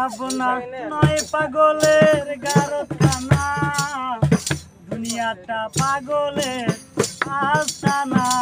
আপনার নয় দুনিয়াটা পাগলের আস্তানা।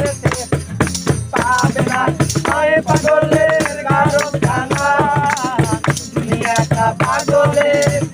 apagole